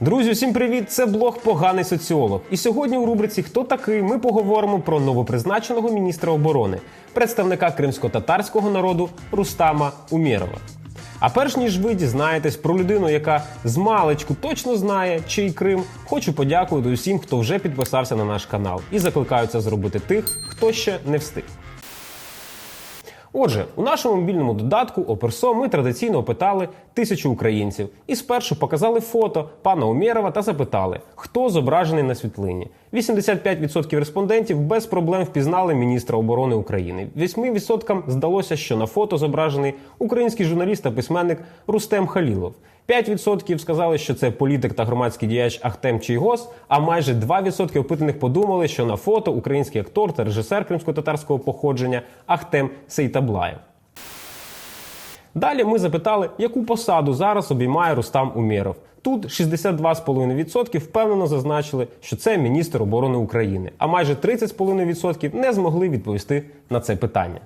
Друзі, всім привіт! Це блог Поганий соціолог. І сьогодні у рубриці Хто такий ми поговоримо про новопризначеного міністра оборони, представника кримсько-татарського народу Рустама Умєрова. А перш ніж ви дізнаєтесь про людину, яка з маличку точно знає, чий Крим, хочу подякувати усім, хто вже підписався на наш канал, і закликаю це зробити тих, хто ще не встиг. Отже, у нашому мобільному додатку Оперсо ми традиційно опитали тисячу українців і спершу показали фото пана Умєрова та запитали, хто зображений на світлині. 85% респондентів без проблем впізнали міністра оборони України. 8% здалося, що на фото зображений український журналіст та письменник Рустем Халілов. 5% сказали, що це політик та громадський діяч Ахтем Чийгос, а майже 2% опитаних подумали, що на фото український актор та режисер кримсько-татарського походження Ахтем Сейтаблаєв. Далі ми запитали, яку посаду зараз обіймає Рустам Умєров. Тут 62,5% впевнено зазначили, що це міністр оборони України, а майже 30,5% не змогли відповісти на це питання.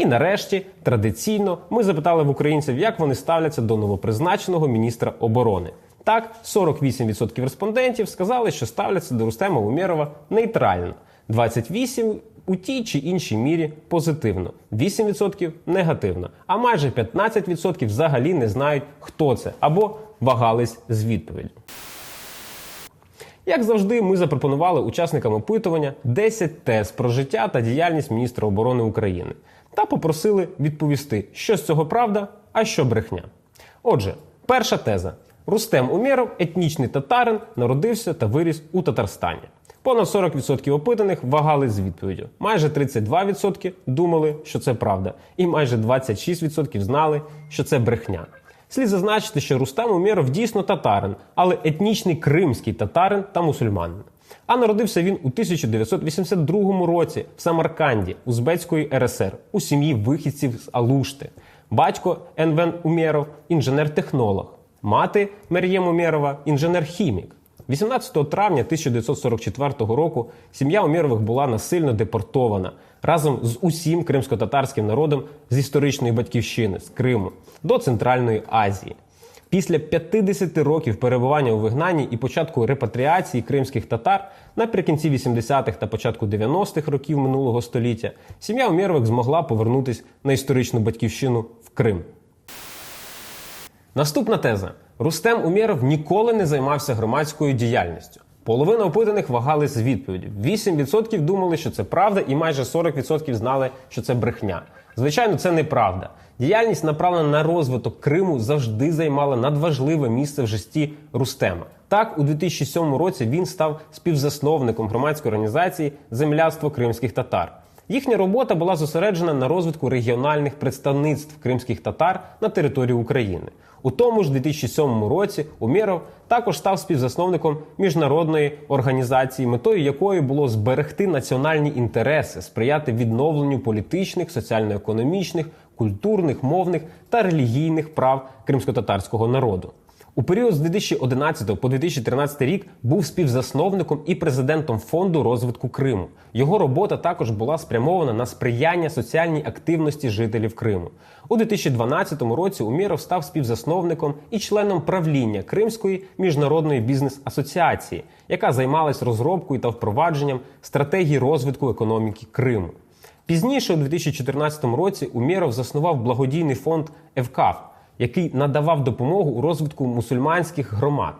І нарешті, традиційно, ми запитали в українців, як вони ставляться до новопризначеного міністра оборони. Так, 48% респондентів сказали, що ставляться до Рустема Умєрова нейтрально. 28% у тій чи іншій мірі позитивно, 8% негативно, а майже 15% взагалі не знають, хто це, або вагались з відповіддю. Як завжди, ми запропонували учасникам опитування 10 тез про життя та діяльність міністра оборони України та попросили відповісти, що з цього правда, а що брехня. Отже, перша теза: Рустем Умєров, етнічний татарин, народився та виріс у Татарстані. Понад 40% опитаних вагали з відповіддю. Майже 32% думали, що це правда, і майже 26% знали, що це брехня. Слід зазначити, що Рустам Умєров дійсно татарин, але етнічний кримський татарин та мусульманин. А народився він у 1982 році в Самарканді, Узбецької РСР, у сім'ї вихідців з Алушти. Батько Енвен Умєров інженер-технолог, мати Мер'єм Умєрова інженер-хімік. 18 травня 1944 року сім'я Умєрових була насильно депортована разом з усім кримсько-татарським народом з історичної батьківщини з Криму до Центральної Азії. Після 50 років перебування у вигнанні і початку репатріації кримських татар наприкінці 80-х та початку 90-х років минулого століття сім'я Умєрових змогла повернутися на історичну батьківщину в Крим. Наступна теза: Рустем Умєров ніколи не займався громадською діяльністю. Половина опитаних вагали з відповіді. 8% думали, що це правда, і майже 40% знали, що це брехня. Звичайно, це неправда. Діяльність, направлена на розвиток Криму, завжди займала надважливе місце в житті Рустема. Так, у 2007 році він став співзасновником громадської організації Земляство кримських татар. Їхня робота була зосереджена на розвитку регіональних представництв кримських татар на території України. У тому ж 2007 році Умєров також став співзасновником міжнародної організації, метою якої було зберегти національні інтереси, сприяти відновленню політичних, соціально-економічних, культурних, мовних та релігійних прав кримсько-татарського народу. У період з 2011 по 2013 рік був співзасновником і президентом фонду розвитку Криму. Його робота також була спрямована на сприяння соціальній активності жителів Криму. У 2012 році Умєров став співзасновником і членом правління Кримської міжнародної бізнес-асоціації, яка займалась розробкою та впровадженням стратегії розвитку економіки Криму. Пізніше, у 2014 році, Умєров заснував благодійний фонд ЕВКАФ, який надавав допомогу у розвитку мусульманських громад.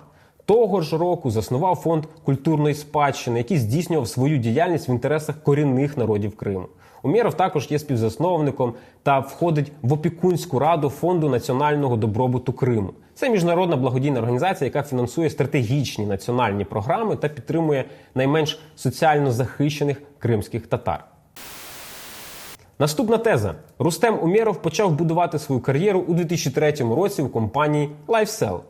Того ж року заснував фонд культурної спадщини, який здійснював свою діяльність в інтересах корінних народів Криму. Умєров також є співзасновником та входить в опікунську раду фонду національного добробуту Криму. Це міжнародна благодійна організація, яка фінансує стратегічні національні програми та підтримує найменш соціально захищених кримських татар. Наступна теза: Рустем Умєров почав будувати свою кар'єру у 2003 році в компанії LifeSell.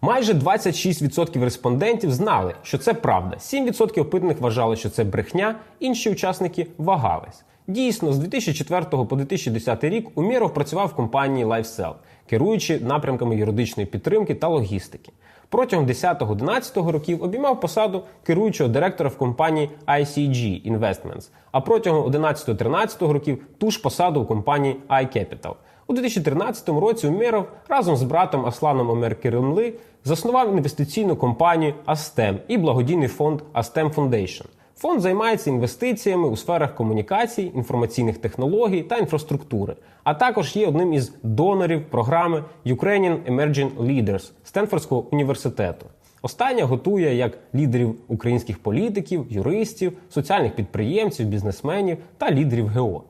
Майже 26% респондентів знали, що це правда. 7% опитаних вважали, що це брехня, інші учасники вагались. Дійсно, з 2004 по 2010 рік Умєров працював в компанії LifeSell, керуючи напрямками юридичної підтримки та логістики. Протягом 10-11 років обіймав посаду керуючого директора в компанії ICG Investments, а протягом 11-13 років ту ж посаду у компанії iCapital. У 2013 році Умєров разом з братом Асланом Омер Киримли заснував інвестиційну компанію Астем і благодійний фонд Астем Foundation. Фонд займається інвестиціями у сферах комунікацій, інформаційних технологій та інфраструктури, а також є одним із донорів програми Ukrainian Emerging Leaders Стенфордського університету. Остання готує як лідерів українських політиків, юристів, соціальних підприємців, бізнесменів та лідерів ГО.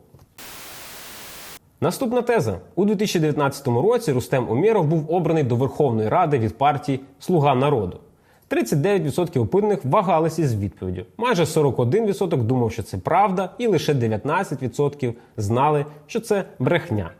Наступна теза у 2019 році Рустем Умєров був обраний до Верховної Ради від партії Слуга народу. 39% опитаних вагалися з відповіддю. Майже 41% думав, що це правда, і лише 19% знали, що це брехня.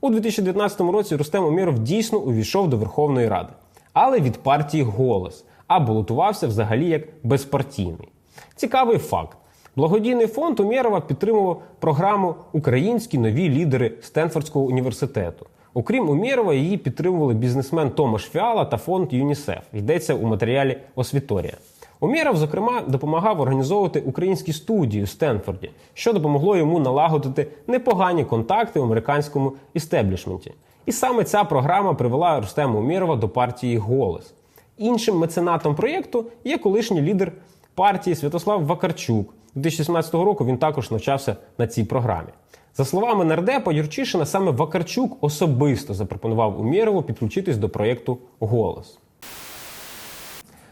У 2019 році Рустем Умєров дійсно увійшов до Верховної Ради, але від партії Голос, а балотувався взагалі як безпартійний. Цікавий факт. Благодійний фонд Умєрова підтримував програму Українські нові лідери Стенфордського університету. Окрім Умєрова, її підтримували бізнесмен Томаш Фіала та фонд ЮНІСЕФ. Йдеться у матеріалі Освіторія. Умєров, зокрема, допомагав організовувати українські студії у Стенфорді, що допомогло йому налагодити непогані контакти в американському істеблішменті. І саме ця програма привела Рустема Умєрова до партії Голос. Іншим меценатом проєкту є колишній лідер партії Святослав Вакарчук. 2017 року він також навчався на цій програмі. За словами нардепа Юрчишина, саме Вакарчук особисто запропонував Умєрову підключитись до проєкту Голос.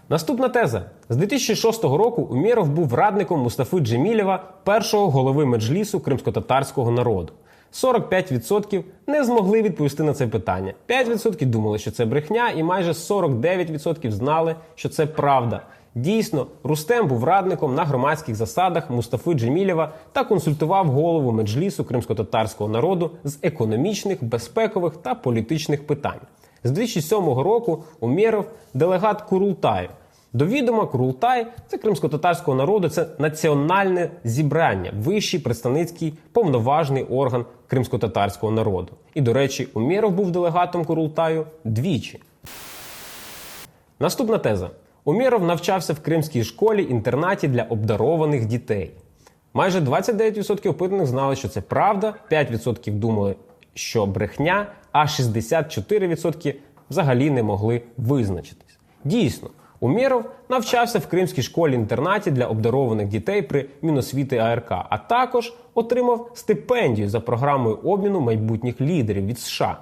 Наступна теза. З 2006 року Умєров був радником Мустафи Джемілєва, першого голови меджлісу кримсько-татарського народу. 45% не змогли відповісти на це питання. 5% думали, що це брехня, і майже 49% знали, що це правда. Дійсно, Рустем був радником на громадських засадах Мустафи Джемілєва та консультував голову меджлісу кримсько-татарського народу з економічних, безпекових та політичних питань. З 2007 року Умєров делегат Курултаю. До відома Курултай це кримсько-татарського народу, це національне зібрання, вищий представницький повноважний орган кримсько-татарського народу. І, до речі, Умєров був делегатом Курултаю двічі. Наступна теза. Умєров навчався в кримській школі інтернаті для обдарованих дітей. Майже 29% опитаних знали, що це правда, 5% думали, що брехня, а 64% взагалі не могли визначитись. Дійсно, Умєров навчався в кримській школі-інтернаті для обдарованих дітей при Міносвіти АРК, а також отримав стипендію за програмою обміну майбутніх лідерів від США.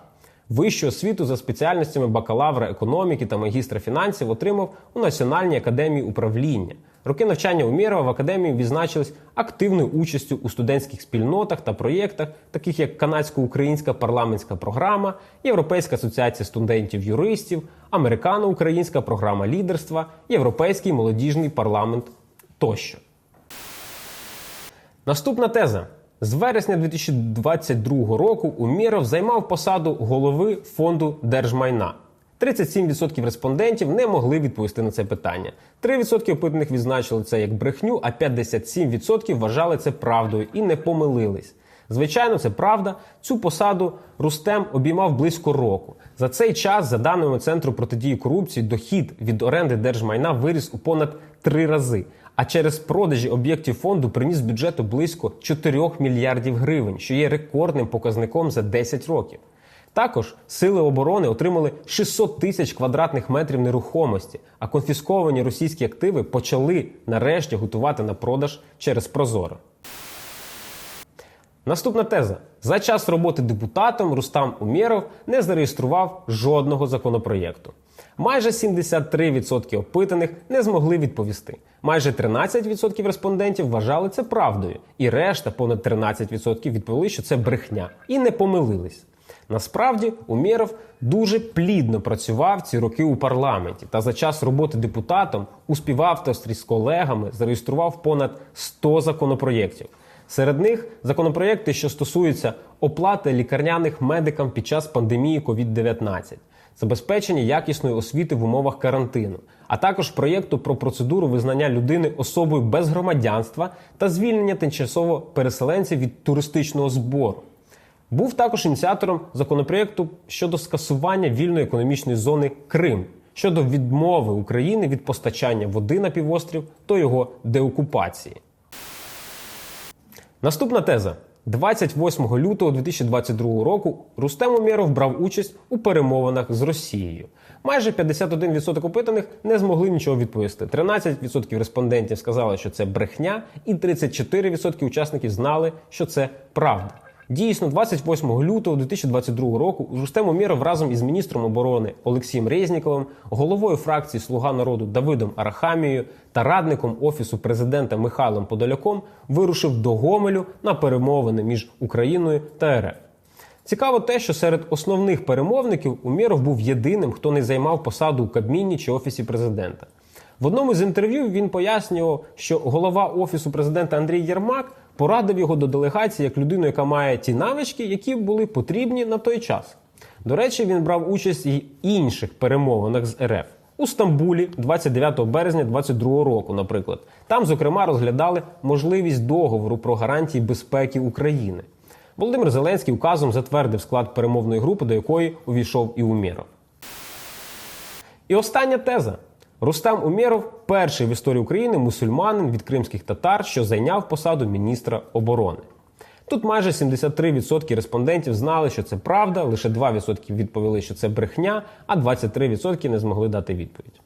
Вищу освіту за спеціальностями бакалавра економіки та магістра фінансів отримав у Національній академії управління. Роки навчання Умєрова в академії відзначились активною участю у студентських спільнотах та проєктах, таких як Канадсько-українська парламентська програма, Європейська асоціація студентів-юристів, Американо-українська програма лідерства, Європейський молодіжний парламент тощо. Наступна теза. З вересня 2022 року Умєров займав посаду голови фонду держмайна. 37% респондентів не могли відповісти на це питання. 3% опитаних відзначили це як брехню, а 57% вважали це правдою і не помилились. Звичайно, це правда. Цю посаду Рустем обіймав близько року. За цей час, за даними Центру протидії корупції, дохід від оренди держмайна виріс у понад три рази. А через продажі об'єктів фонду приніс бюджету близько 4 мільярдів гривень, що є рекордним показником за 10 років. Також сили оборони отримали 600 тисяч квадратних метрів нерухомості, а конфісковані російські активи почали нарешті готувати на продаж через Прозоро. Наступна теза: за час роботи депутатом Рустам Умєров не зареєстрував жодного законопроєкту. Майже 73% опитаних не змогли відповісти. Майже 13% респондентів вважали це правдою, і решта, понад 13% відповіли, що це брехня, і не помилились. Насправді, Умєров дуже плідно працював ці роки у парламенті та за час роботи депутатом у співавторстві з колегами зареєстрував понад 100 законопроєктів. Серед них законопроєкти, що стосуються оплати лікарняних медикам під час пандемії COVID-19, забезпечення якісної освіти в умовах карантину, а також проєкту про процедуру визнання людини особою без громадянства та звільнення тимчасово переселенців від туристичного збору. Був також ініціатором законопроєкту щодо скасування вільної економічної зони Крим щодо відмови України від постачання води на півострів до його деокупації. Наступна теза. 28 лютого 2022 року Рустем Умєров брав участь у перемовинах з Росією. Майже 51% опитаних не змогли нічого відповісти. 13% респондентів сказали, що це брехня, і 34% учасників знали, що це правда. Дійсно, 28 лютого 2022 року Рустем Умєров разом із міністром оборони Олексієм Резніковим, головою фракції Слуга народу Давидом Арахамією та радником офісу президента Михайлом Подоляком вирушив до Гомелю на перемовини між Україною та РФ. Цікаво те, що серед основних перемовників Умєров був єдиним, хто не займав посаду у Кабміні чи офісі президента. В одному з інтерв'ю він пояснював, що голова офісу президента Андрій Єрмак порадив його до делегації як людину, яка має ті навички, які були потрібні на той час. До речі, він брав участь і інших перемовинах з РФ у Стамбулі 29 березня 2022 року. Наприклад, там, зокрема, розглядали можливість договору про гарантії безпеки України. Володимир Зеленський указом затвердив склад перемовної групи, до якої увійшов і Умєров. І остання теза. Рустам Умєров перший в історії України мусульманин від кримських татар, що зайняв посаду міністра оборони. Тут майже 73% респондентів знали, що це правда, лише 2% відповіли, що це брехня, а 23% не змогли дати відповідь.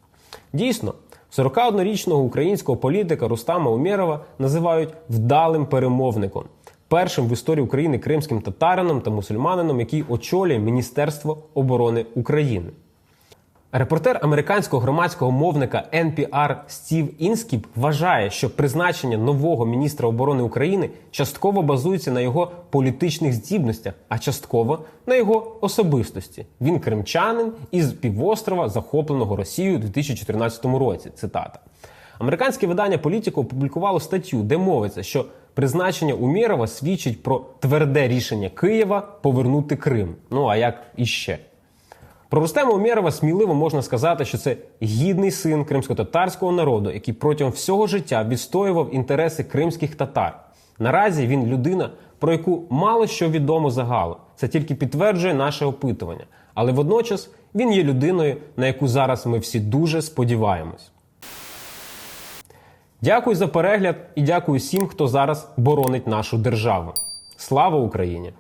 Дійсно, 41-річного українського політика Рустама Умєрова називають вдалим перемовником, першим в історії України кримським татарином та мусульманином, який очолює Міністерство оборони України. Репортер американського громадського мовника NPR Стів Інскіп вважає, що призначення нового міністра оборони України частково базується на його політичних здібностях, а частково на його особистості. Він кримчанин із півострова, захопленого Росією у 2014 році. Цитата. Американське видання Політіко опублікувало статтю, де мовиться, що призначення Умєрова свідчить про тверде рішення Києва повернути Крим. Ну а як іще? Про Рустема Умєрова сміливо можна сказати, що це гідний син кримсько-татарського народу, який протягом всього життя відстоював інтереси кримських татар. Наразі він людина, про яку мало що відомо загалу. Це тільки підтверджує наше опитування. Але водночас він є людиною, на яку зараз ми всі дуже сподіваємось. Дякую за перегляд і дякую всім, хто зараз боронить нашу державу. Слава Україні!